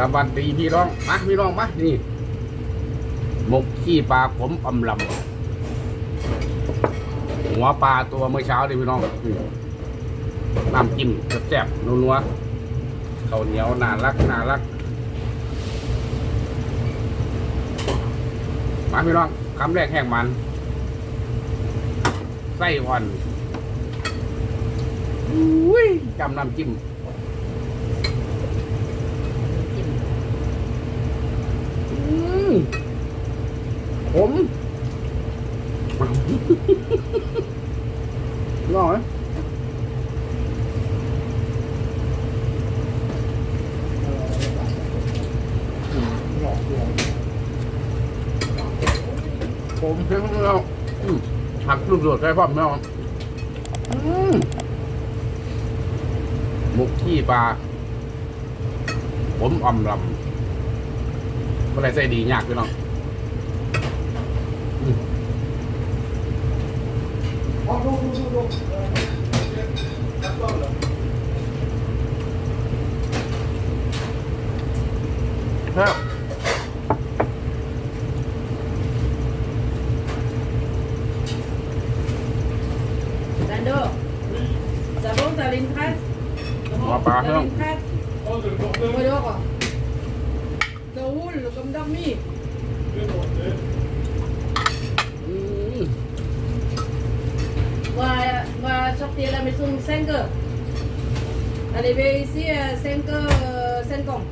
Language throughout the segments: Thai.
สวัสดีพี่น้องมาพี่น้องมานี่หมกขี้ปลาขมอำลำหัวปลาตัวเมื่อเช้าดิพี่น้องน้ำจิ้มแซ่บๆนัวๆข้าวเหนียวน่ารักน่ารักมาพี่น้องคำแรกแห้งมัน ไส้อ่อนอุ้ยจำน้ำจิ้ม ผมน้อยผมเพิ่งเราหักลูกโดดใส่พ่อมแม่อมหมกขี้ปลา ผมอ่อมลำก็เลยใส่ดียากพี่น้องอืม ครับ Dando, ça va, t'as une prête หัวปลาพี่น้อง T'as une prête Moi dehors. Ça roule comme dormi. อื On va, on va sortir à la maison 5 heures. Arriver ici à 5 heures, euh, 5 ans.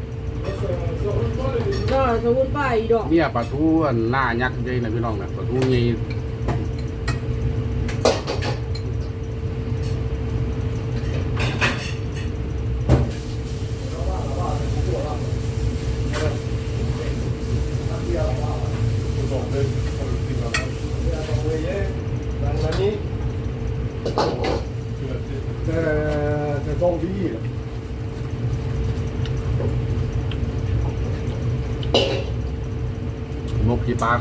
Non, ça roule pas, il dort. เนี่ยปลาทูอันหน้ายักษ์เลยนะพี่น้องนะปลาทูนี่ห มกขี้ปลา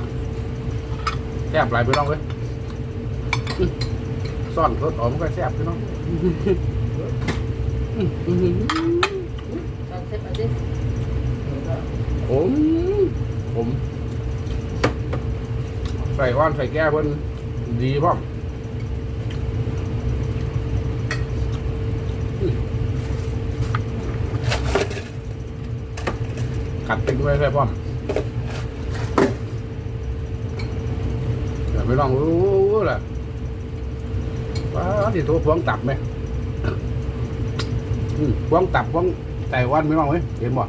แซ่บหลายพี่น้องเลยซ่อนรสออมก็แซ่บพี่น้องลออื้อหือ Ça, c'est pas dit. ผมผม ใส่ว่านใส่แก้วเพิ่นดีพ่อม กัดติ้งไว้ใช่ป่อมเดี๋ยวไม่ลองรู้แหละว้าที่ตัวพวงตับไหมพวงตับพวงไต้หวันไม่ลองไหมเห็นบ่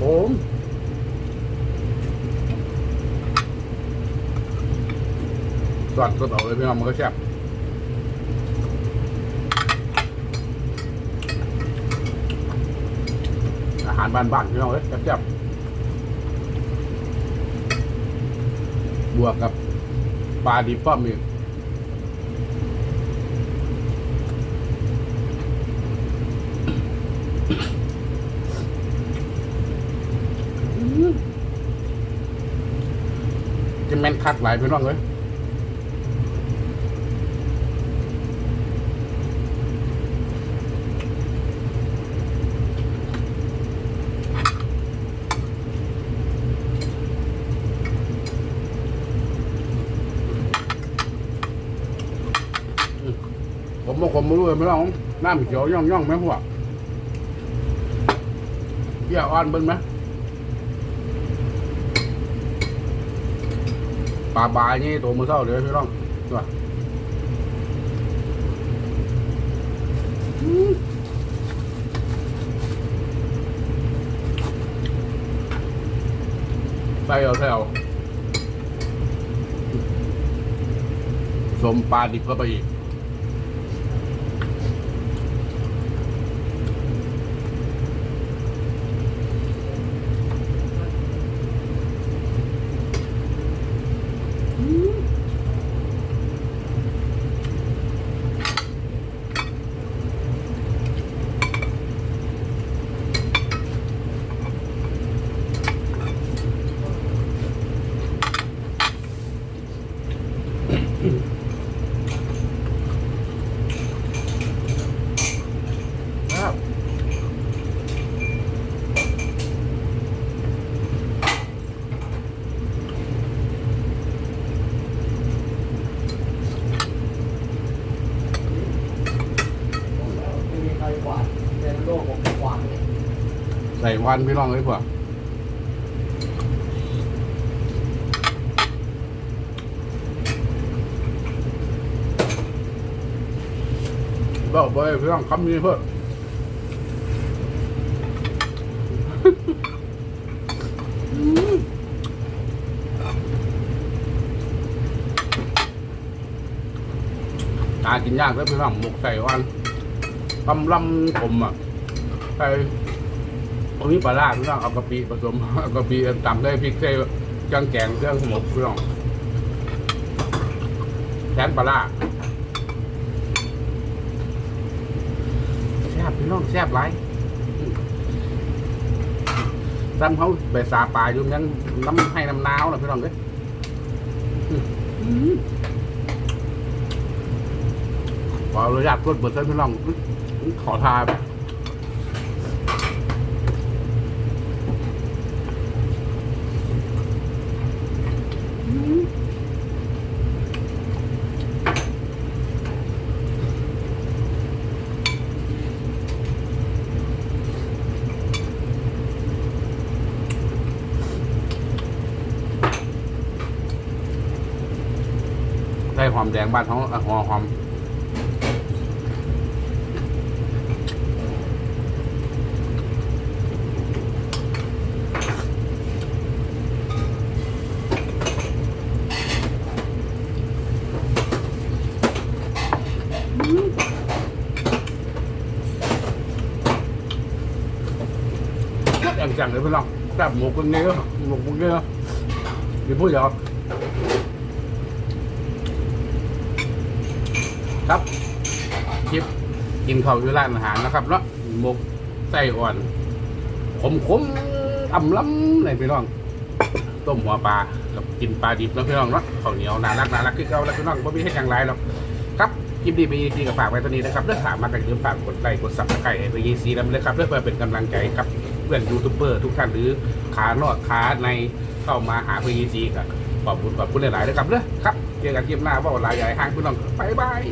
ผม สดสดเอาเลยพี่น้องมันก็แซ่บอาหารบ้านๆพี่น้องเลยแซ่บๆบวกกับปลาดิบป้อมอีกจะแม่นคักหลายพี่น้องเลย ผมบอกผมไม่รู้เลยไม่ต้องน้ำเขียวย่องย่องไหมพวกเกี่ยวอ่อนเบิ้งไหมปลาบายนี่ตัวมือเท่าเลยพี่น้องตัวใส่เอาใส่เอาสมปลาดิบเข้าไปอีก ผ ใส่วันพี่น้องเลยพวกบอกไปพี่น้องคำนี้เพื่อตากินยากแล้วพี่น้องหมกใส่วันตำลำผมอะใส่ ตรงนี้ปลาร้าพี่น้องเอากะปิผสมเอากะปิตำได้พริกใส่เครื่องแกงเครื่องหมกพี่น้องแทนปลาร้าแซ่บพี่น้องแซ่บไรซ้ำเขาไปสาปลาอยู่ยังน้ำให้น้ำนาวนะพี่น้องเด้ยอืมขออนุญาตกดเปิดเส้นพี่น้องขอทาน ได้หอมแดงบ้านเขาอะหอหอมอย่างจังเลยพี่น้องแบบหมูกึ่งเนื้อหมูกึ่งเนื้อมีผู้หยอก ครับคลิปกินข้าวอยู่ร้านอาหารนะครับเนาะหมกไส้อ่อนขมขมอ่ำล้ำเลยพี่น้อง ต้มหัวปลากับกินปลาดิบเนาะพี่น้องเนาะข้าวเหนียวน่ารักน่ารักคือเก่าแล้วพี่น้องไม่มีให้อย่างไรหรอกครับคลิปดีไปยีกับฝากไว้ตัวนี้นะครับเลือกถามมากันเยอะฝากกดไลค์กดซับสไครต์ไปยีซีแล้วเลยครับเพื่อเป็นกำลังใจกับเพื่อนยูทูบเบอร์ทุกท่านหรือขานอกขาในเข้ามาหาพียีซีครับขอบคุณขอบคุณหลายๆนะครับเด้อครับเจอกันคลิปหน้าว่าหลายใหญ่ห้างพี่น้องบายบาย